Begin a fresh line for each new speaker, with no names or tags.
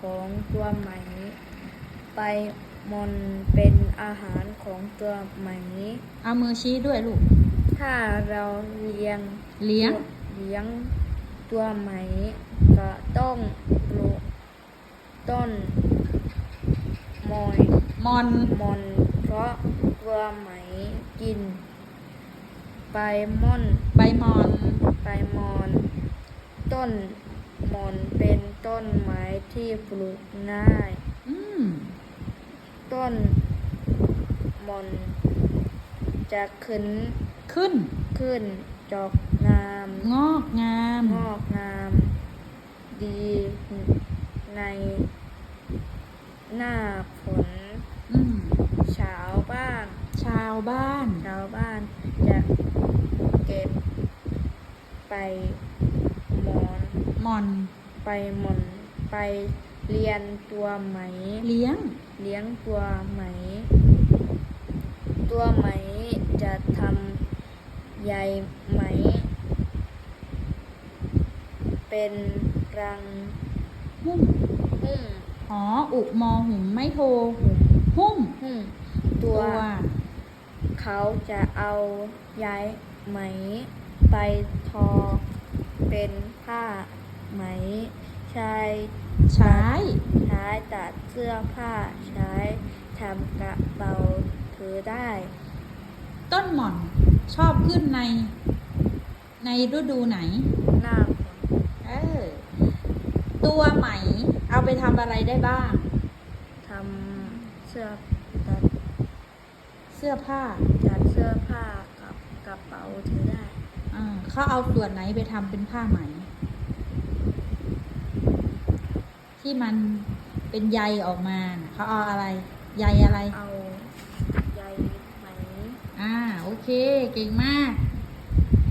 ของตัวไหม ไปมอนเป็นอาหารของตัวไหม
เอามือชี้ด้วยลูก
ถ้าเราเลี้ยง
เลี้ยง
เลี้ยงตัวไหม ก็ต้องปลูกต้นมอย
มอน
มอนเพราะตัวไหมกินใบม่อน
ใบมอน
ใบมอน ต้นมอนเป็น ต้นไม้ที่ปลูกง่าย
อืม
ต้นมอนจะขึ้น
ขึ้น
ขึ้นจอกงาม
งอกงาม
งอกงาม ดีในหน้าฝน
อืม
ชาวบ้าน
ชาวบ้าน
ชาวบ้านจะเก็บไปหมอน
มอน
ไปหมอนไปเรียนตัวไหม
เลี้ยง
เลี้ยงตัวไหม ตัวไหมจะทำใยไหม เป็นรัง
หุ้ม
หุ้ม
หออุมอหุ่มไม่โทหุ้ม
หุ้ม
ตั
ตัว
ว
เขาจะเอาใยไหม ไปทอเป็นผ้าไหม ใช้
ใช้
ใช้ตัดเสื้อผ้าใช้ทำกระเป๋าถือได้
ต้นหม่อนชอบขึ้นใน ในฤดูไหน
หน้าฝน
เออตัวไหม เอาไปทำอะไรได้บ้าง
ทำเสื้อตัด
เสื้อผ้า
ตัดเสื้อผ้ากับกระเป๋าถือได้
อ่าเขาเอาส่วนไหนไปทำเป็นผ้าไหม ที่มันเป็นใยออกมาน่ะเขาเอาอะไร ใยอะไร
เอาใยไหม
อ่า โอเค เก่งมาก